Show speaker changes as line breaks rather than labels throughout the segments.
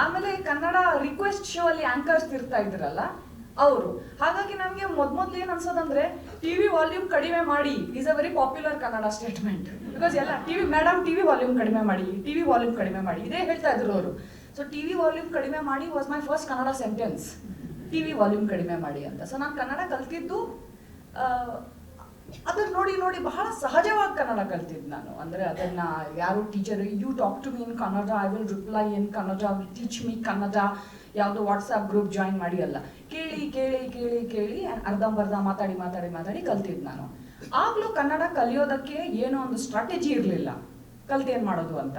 ಆಮೇಲೆ Kannada request show ಅಲ್ಲಿ anchors ಇರ್ತಾ ಇದ್ರಲ್ಲ, ಅವರು. ಹಾಗಾಗಿ ನಮಗೆ ಮೊದ್ಮೊದ್ಲು ಏನ್ ಅನ್ಸೋದಂದ್ರೆ ಟಿವಿ ವಾಲ್ಯೂಮ್ ಕಡಿಮೆ ಮಾಡಿ is a very popular Kannada statement because ಎಲ್ಲ ಟಿವಿ ಮೇಡಮ್ ಟಿವಿ ವಾಲ್ಯೂಮ್ ಕಡಿಮೆ ಮಾಡಿ ಟಿವಿ ವಾಲ್ಯೂಮ್ ಕಡಿಮೆ ಮಾಡಿ, ಇದೇ ಹೇಳ್ತಾ ಇದ್ರು ಅವರು. ಸೊ ಟಿವಿ ವಾಲ್ಯೂಮ್ ಕಡಿಮೆ ಮಾಡಿ was my first Kannada sentence TV volume ಕಡಿಮೆ ಮಾಡಿ ಅಂತ. ಸೊ ನಾನು ಕನ್ನಡ ಕಲ್ತಿದ್ದು ಅದನ್ನ ನೋಡಿ ನೋಡಿ ಬಹಳ ಸಹಜವಾಗಿ ಕನ್ನಡ ಕಲ್ತಿದ್ದು ನಾನು. ಅಂದ್ರೆ ಅದನ್ನ ಯಾರು teacher you talk to me in Kannada I will reply in Kannada teach me Kannada ಯಾವುದೋ ವಾಟ್ಸ್ಆಪ್ ಗ್ರೂಪ್ ಜಾಯಿನ್ ಮಾಡಿ ಅಲ್ಲ. ಕೇಳಿ ಕೇಳಿ ಕೇಳಿ ಕೇಳಿ ಅರ್ಧಂಬರ್ಧ ಮಾತಾಡಿ ಮಾತಾಡಿ ಮಾತಾಡಿ ಕಲ್ತಿದ್ದು ನಾನು. ಆಗ್ಲೂ ಕನ್ನಡ ಕಲಿಯೋದಕ್ಕೆ ಏನೋ ಒಂದು ಸ್ಟ್ರಾಟಜಿ ಇರಲಿಲ್ಲ. ಕಲ್ತು ಏನು ಮಾಡೋದು ಅಂತ.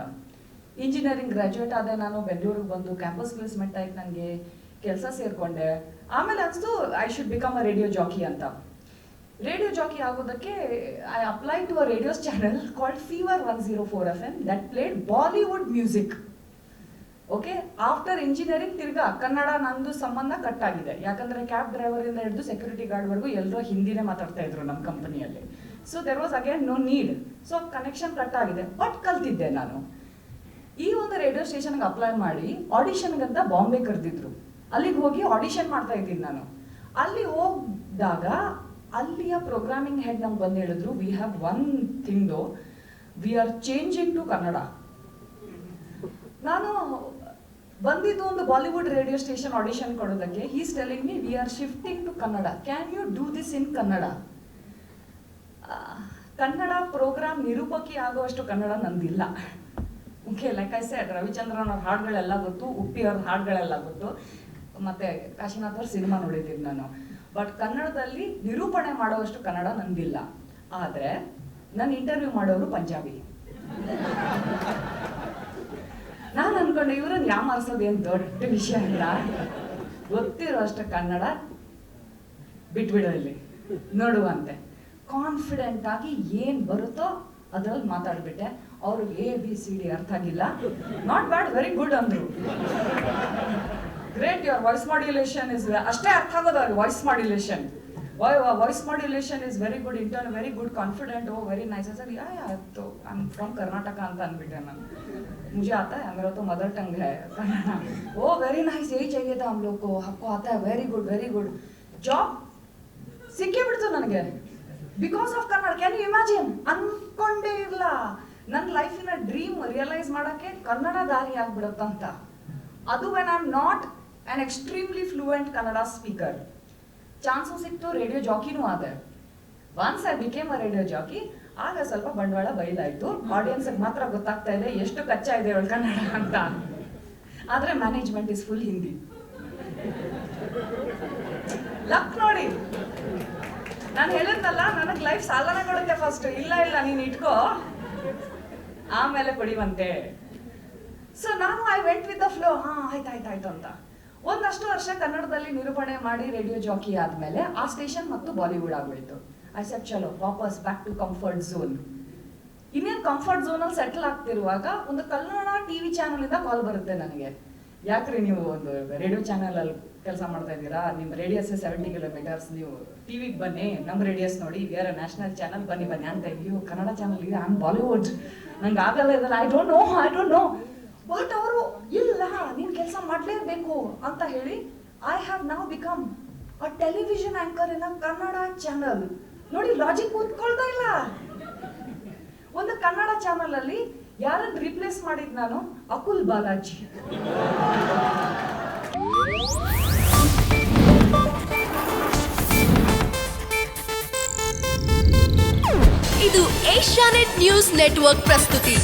ಇಂಜಿನಿಯರಿಂಗ್ ಗ್ರ್ಯಾಜುಯೇಟ್ ಆದ ನಾನು, ಬೆಂಗಳೂರಿಗೆ ಬಂದು ಕ್ಯಾಂಪಸ್ ಪ್ಲೇಸ್ಮೆಂಟ್ ಆಯ್ತು ನನಗೆ ಕೆಲಸ ಸೇರ್ಕೊಂಡೆ. ಆಮೇಲೆ ಅನಿಸ್ತು I should become a radio jockey ಅಂತ. ರೇಡಿಯೋ ಜಾಕಿ ಆಗೋದಕ್ಕೆ I apply to a radios channel called fever one zero four F M that played Bollywood music okay after engineering ತಿರ್ಗಾ ಕನ್ನಡ ನಂದು ಸಂಬಂಧ ಕಟ್ ಆಗಿದೆ. ಯಾಕಂದ್ರೆ ಕ್ಯಾಬ್ ಡ್ರೈವರ್ ಇಂದ ಹಿಡಿದು security ಗಾರ್ಡ್ವರೆಗೂ ಎಲ್ಲರೂ ಹಿಂದಿನೇ ಮಾತಾಡ್ತಾ ಇದ್ರು ನಮ್ಮ ಕಂಪನಿಯಲ್ಲಿ so there was again no need so connection cut ಆಗಿದೆ. ಬಟ್ ಕಲ್ತಿದ್ದೆ ನಾನು. ಈ ಒಂದು ರೇಡಿಯೋ ಸ್ಟೇಷನ್ಗೆ ಅಪ್ಲೈ ಮಾಡಿ ಆಡಿಷನ್ಗಂತ ಬಾಂಬೆ ಕರೆದಿದ್ರು. ಅಲ್ಲಿಗೆ ಹೋಗಿ ಆಡಿಷನ್ ಮಾಡ್ತಾ ಇದ್ದೀನಿ ನಾನು. ಅಲ್ಲಿ ಹೋದಾಗ ಅಲ್ಲಿಯ ಪ್ರೋಗ್ರಾಮಿಂಗ್ ಹೆಡ್ ನಮ್ಗೆ ಬಂದು ಹೇಳಿದ್ರು we have one thing we are changing to Kannada ನಾನು ಬಂದಿದ್ದು ಒಂದು ಬಾಲಿವುಡ್ ರೇಡಿಯೋ ಸ್ಟೇಷನ್ ಆಡಿಷನ್ ಕೊಡೋದಕ್ಕೆ he's telling me we are shifting to Kannada can you do this in Kannada Kannada program ನಿರೂಪಕಿ ಆಗುವಷ್ಟು Kannada ನಂದಿಲ್ಲ. Okay like I said Ravichandran ಅವ್ರ ಹಾಡುಗಳೆಲ್ಲ ಗೊತ್ತು, ಉಪ್ಪಿ ಅವ್ರ ಹಾಡುಗಳೆಲ್ಲ ಗೊತ್ತು. ಮತ್ತೆ ಕಾಶಿನಾಥ್ ಅವ್ರ ಸಿನಿಮಾ ನೋಡಿದ್ದೀನಿ ನಾನು. ಬಟ್ ಕನ್ನಡದಲ್ಲಿ ನಿರೂಪಣೆ ಮಾಡುವಷ್ಟು ಕನ್ನಡ ನಂದಿಲ್ಲ. ಆದರೆ ನನ್ನ ಇಂಟರ್ವ್ಯೂ ಮಾಡೋರು ಪಂಜಾಬಿ. ನಾನು ಅನ್ಕೊಂಡೆ ಇವ್ರನ್ನ ಯಾಮಾರಿಸೋದು ಏನು ದೊಡ್ಡ ವಿಷಯ ಅಲ್ಲ ಗೊತ್ತಿರೋ ಅಷ್ಟು ಕನ್ನಡ ಬಿಟ್ಬಿಡೋ ಇಲ್ಲಿ. ನೋಡುವಂತೆ ಕಾನ್ಫಿಡೆಂಟ್ ಆಗಿ ಏನ್ ಬರುತ್ತೋ ಅದ್ರಲ್ಲಿ ಮಾತಾಡ್ಬಿಟ್ಟೆ. ಅವ್ರಿಗೆ ಎ ಬಿ ಸಿ ಡಿ ಅರ್ಥ ಆಗಿಲ್ಲ. ನಾಟ್ ಬ್ಯಾಡ್ ವೆರಿ ಗುಡ್ ಅಂದ್ರು. great your voice modulation is ಅಷ್ಟೇ ಅರ್ಥ ಆಗೋದು ಅವ್ರಿಗೆ voice modulation voice modulation is very good intern very good confident oh very nice sir yeah yeah तो आई एम फ्रॉम कर्नाटका ಅಂತ ಅಂದ್ಬಿಟ್ಟೆ ನಾನು मुझे आता है मेरा तो मदर टंग है कन्नड़ा ओ वेरी नाइस यही चाहिए था हम लोग को आपको आता है very good very good job ಸಿಕ್ಕೇ ಬಿಡ್ತು ನನಗೆ because of Kannada can you imagine ಅನ್ಕೊಂಡೇ ಇಲ್ಲ ನನ್ನ ಲೈಫಿನ ಡ್ರೀಮ್ ರಿಯಲೈಸ್ ಮಾಡಕ್ಕೆ ಕನ್ನಡ ದಾರಿ ಆಗ್ಬಿಡುತ್ತಂತ ಅದು when I am not an extremely fluent Kannada speaker chance ಸಿಕ್ತು ರೇಡಿಯೋ ಜಾಕಿನೂ ಆದೆ once I became a radio jockey ಆಗ ಸ್ವಲ್ಪ ಬಂಡವಾಳ ಬಯಲಾಯಿತು ಆಡಿಯನ್ಸ್ಗೆ ಮಾತ್ರ ಗೊತ್ತಾಗ್ತಾ ಇದೆ ಎಷ್ಟು ಕಚ್ಚಾ ಇದೆ ಅವಳು ಕನ್ನಡ ಅಂತ. ಆದರೆ management is full Hindi luck ನೋಡಿ. ನಾನು ಹೇಳಿದ್ನಲ್ಲ, ನನಗೆ ಲೈಫ್ ಸಾಲನ ಕೊಡುತ್ತೆ ಫಸ್ಟ್ ಇಲ್ಲ ಇಲ್ಲ, ನೀನು ಇಟ್ಕೋ. ಆಮೇಲೆ ಕೊಡಿವಂತೆ ಸೊ ನಾನು I went with the flow ಹಾ, ಆಯ್ತು ಆಯ್ತು ಆಯ್ತು ಅಂತ. ಒಂದಷ್ಟು ವರ್ಷ ಕನ್ನಡದಲ್ಲಿ ನಿರೂಪಣೆ ಮಾಡಿ ರೇಡಿಯೋ ಜಾಕಿ ಆದ್ಮೇಲೆ ಆ ಸ್ಟೇಷನ್ ಮತ್ತು ಬಾಲಿವುಡ್ ಆಗೋಯ್ತು. ಐ ಸೆಟ್ ಚಲೋ, ವಾಪಸ್ ಬ್ಯಾಕ್ ಟು ಕಂಫರ್ಟ್ ಝೋನ್ ಇನ್ನೇನು ಕಂಫರ್ಟ್ ಝೋನಲ್ಲಿ ಸೆಟಲ್ ಆಗ್ತಿರುವಾಗ ಒಂದು ಕನ್ನಡ ಟಿವಿ ಚಾನಲ್ ಇಂದ ಕಾಲ್ ಬರುತ್ತೆ ನನಗೆ. ಯಾಕ್ರಿ ನೀವು ಒಂದು ರೇಡಿಯೋ ಚಾನಲ್ ಅಲ್ಲಿ ಕೆಲಸ ಮಾಡ್ತಾ ಇದ್ದೀರಾ? ನಿಮ್ಮ ರೇಡಿಯಸ್ ಸೆವೆಂಟಿ ಕಿಲೋಮೀಟರ್ಸ್ ನೀವು ಟಿವಿಗೆ ಬನ್ನಿ, ನಮ್ಮ ರೇಡಿಯಸ್ ನೋಡಿ ಬೇರೆ ನ್ಯಾಷನಲ್ ಚಾನಲ್ ಬನ್ನಿ ಬನ್ನಿ ಅಂತ ಅಯ್ಯೋ ಕನ್ನಡ ಚಾನಲ್ ಇದೆ ಆಮ್ ಬಾಲಿವುಡ್ ನಂಗೆ ಆಗಲ್ಲ ಇದಲ್ಲ. I don't know I don't know but ಅವರು ಮಾಡಲೇಬೇಕು ಅಂತ ಹೇಳಿ I have now become a television anchor in a Kannada channel ನೋಡಿ ಲಾಜಿಕ್ ಕೂತ್ಕೊಳ್ತಾ ಇಲ್ಲ. ಒಂದು ಕನ್ನಡ ಚಾನಲ್ ಅಲ್ಲಿ ಯಾರನ್ನ ರಿಪ್ಲೇಸ್ ಮಾಡಿದ್ ನಾನು? ಅಕುಲ್ ಬಾಲಾಜಿ.
ಇದು ಏಷ್ಯಾನೆಟ್ ನ್ಯೂಸ್ ನೆಟ್ವರ್ಕ್ ಪ್ರಸ್ತುತಿ.